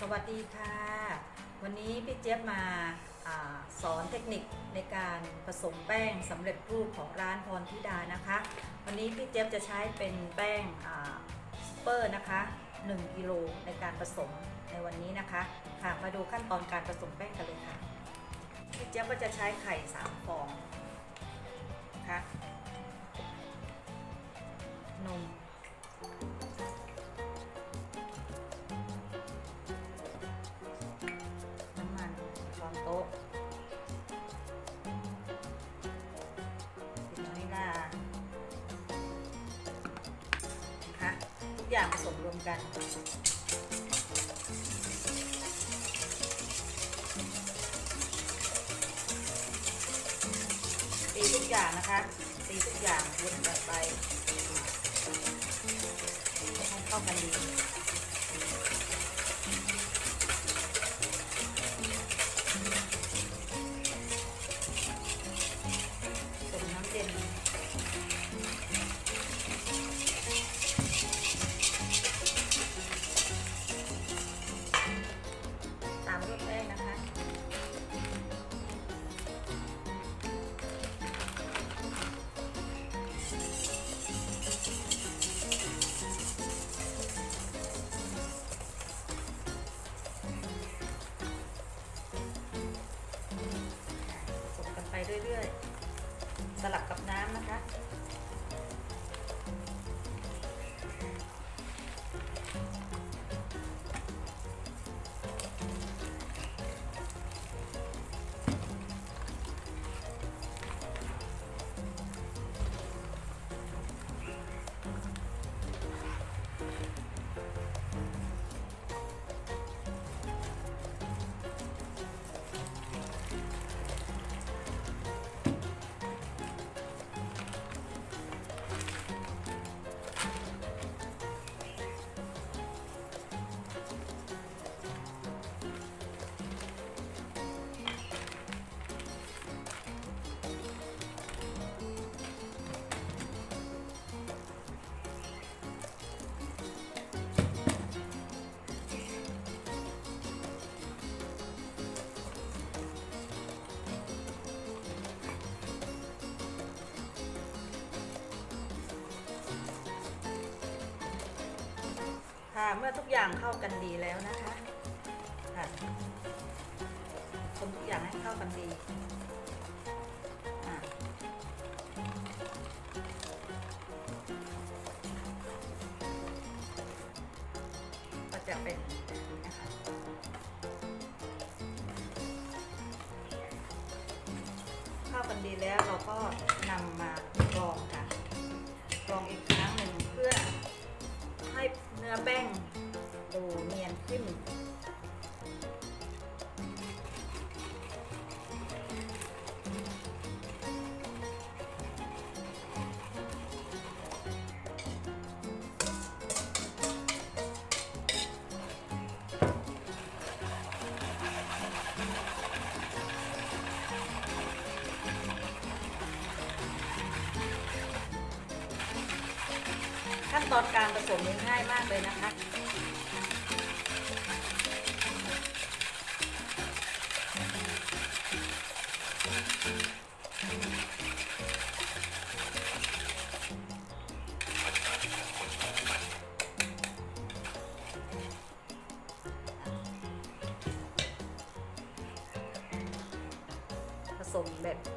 สวัสดีค่ะ วันนี้พี่เจี๊ยบมาอาสอนเทคนิคในการผสมแป้งสำเร็จรูปของร้านพรธิดานะคะ วันนี้พี่เจี๊ยบจะใช้เป็นแป้งซูเปอร์นะคะ1กิโลในการผสมในวันนี้นะคะค่ะมาดูขั้นตอนการผสมแป้งกันเลยค่ะพี่เจี๊ยบก็จะใช้ไข่3ฟอง อย่างผสมรวมกันตีทุกอย่างนะคะตีทุกอย่างวนกับไปให้เข้ากันดี เรื่อยๆ สลับกับน้ำนะคะ เมื่อทุกอย่างเข้ากันดีแล้วนะคะค่ะคนทุกอย่างให้เข้ากันดีก็จะเป็นนะคะเข้ากันดีแล้วเราก็นำ ตอนการผสมง่ายมากเลยนะคะ ผสมแบบ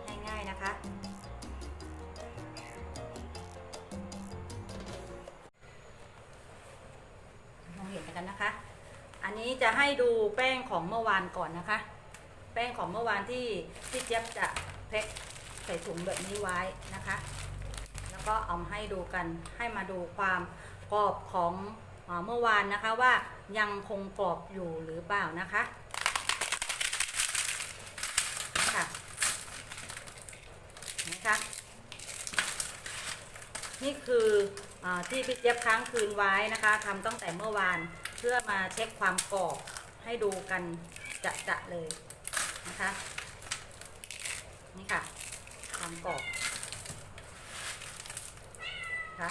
จะให้ดูแป้งของเมื่อวานก่อนนะคะ แป้งของเมื่อวานที่ที่เจี๊ยบจะแพ็คใส่ถุงแบบนี้ไว้นะคะ แล้วก็เอามาให้ดูกันให้มาดูความกรอบของเมื่อวานนะคะว่ายังคงกรอบอยู่หรือเปล่านะคะค่ะนะคะนี่คือ ที่พี่เจี๊ยบค้างคืนไว้นะคะทำตั้งแต่เมื่อวานเพื่อมาเช็คความกรอบให้ดูกันจะจะเลยนะคะนี่ค่ะความกรอบนะคะ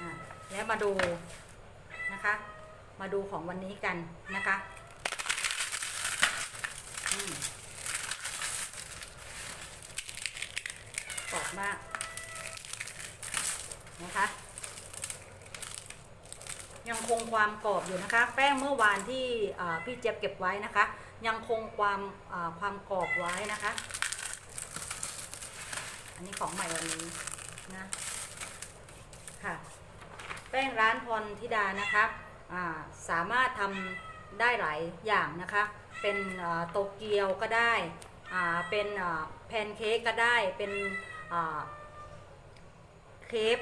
อ่าแล้วมาดูนะคะ มาดูของวันนี้กันนะคะกรอบมาก นะคะ ยังคงความกรอบอยู่นะคะ แป้งเมื่อวานที่พี่เจี๊ยบเก็บไว้นะคะ ยังคงความความกรอบไว้นะคะ อันนี้ของใหม่วันนี้นะค่ะ แป้งร้านพรธิดานะคะสามารถทำได้หลายอย่างนะคะ เป็นโตเกียวก็ได้เป็นแพนเค้กก็ได้เป็นเครป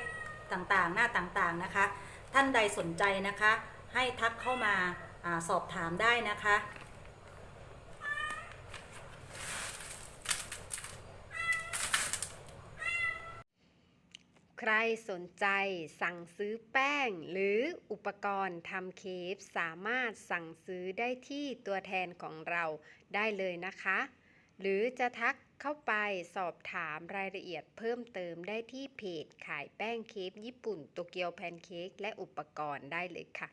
ต่างๆ หน้าต่างๆนะคะ ท่านใดสนใจนะคะ ให้ทักเข้ามาอาสอบถามได้นะคะ ใครสนใจสั่งซื้อแป้งหรืออุปกรณ์ทำเคฟสามารถสั่งซื้อได้ที่ตัวแทนของเราได้เลยนะคะ หรือจะทักเข้าไปสอบถามรายละเอียดเพิ่มเติมได้ที่เพจขายแป้งเค้กญี่ปุ่นโตเกียวแพนเค้กและอุปกรณ์ได้เลยค่ะ